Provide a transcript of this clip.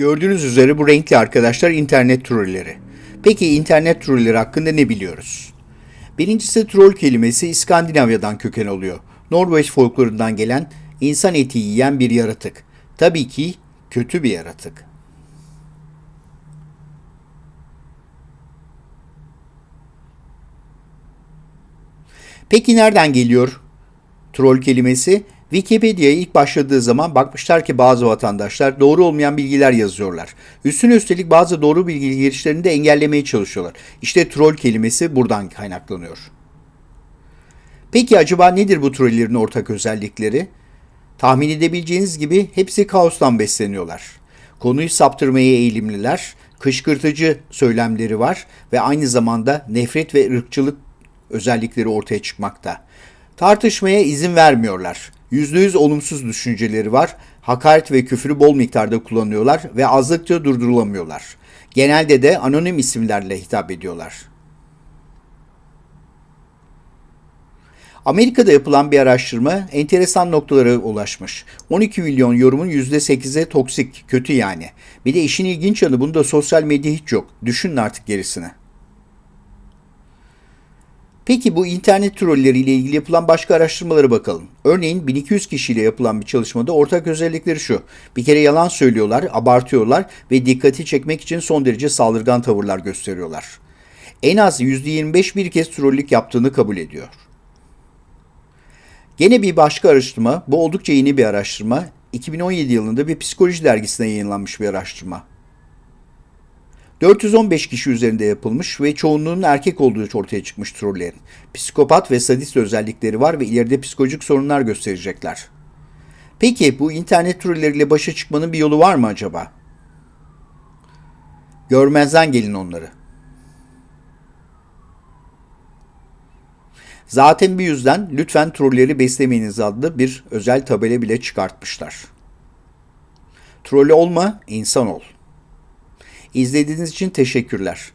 Gördüğünüz üzere bu renkli arkadaşlar internet trolleri. Peki internet trolleri hakkında ne biliyoruz? Birincisi troll kelimesi İskandinavya'dan köken alıyor. Norveç folklorundan gelen insan eti yiyen bir yaratık. Tabii ki kötü bir yaratık. Peki nereden geliyor troll kelimesi? Wikipedia'ya ilk başladığı zaman bakmışlar ki bazı vatandaşlar doğru olmayan bilgiler yazıyorlar. Üstüne üstelik bazı doğru bilgi girişlerini de engellemeye çalışıyorlar. İşte troll kelimesi buradan kaynaklanıyor. Peki acaba nedir bu trollerin ortak özellikleri? Tahmin edebileceğiniz gibi hepsi kaostan besleniyorlar. Konuyu saptırmaya eğilimliler, kışkırtıcı söylemleri var ve aynı zamanda nefret ve ırkçılık özellikleri ortaya çıkmakta. Tartışmaya izin vermiyorlar. %100 olumsuz düşünceleri var. Hakaret ve küfürü bol miktarda kullanıyorlar ve azlıkça durdurulamıyorlar. Genelde de anonim isimlerle hitap ediyorlar. Amerika'da yapılan bir araştırma enteresan noktalara ulaşmış. 12 milyon yorumun %8'e toksik, kötü yani. Bir de işin ilginç yanı bunda sosyal medya hiç yok. Düşünün artık gerisini. Peki bu internet trolleriyle ilgili yapılan başka araştırmalara bakalım. Örneğin 1200 kişiyle yapılan bir çalışmada ortak özellikleri şu. Bir kere yalan söylüyorlar, abartıyorlar ve dikkati çekmek için son derece saldırgan tavırlar gösteriyorlar. En az %25 bir kez trollük yaptığını kabul ediyor. Gene bir başka araştırma, bu oldukça yeni bir araştırma. 2017 yılında bir psikoloji dergisine yayınlanmış bir araştırma. 415 kişi üzerinde yapılmış ve çoğunluğunun erkek olduğu ortaya çıkmış trollerin. Psikopat ve sadist özellikleri var ve ileride psikolojik sorunlar gösterecekler. Peki bu internet trolleriyle başa çıkmanın bir yolu var mı acaba? Görmezden gelin onları. Zaten bir yüzden lütfen trolleri beslemeyiniz adlı bir özel tabela bile çıkartmışlar. Troll olma, insan ol. İzlediğiniz için teşekkürler.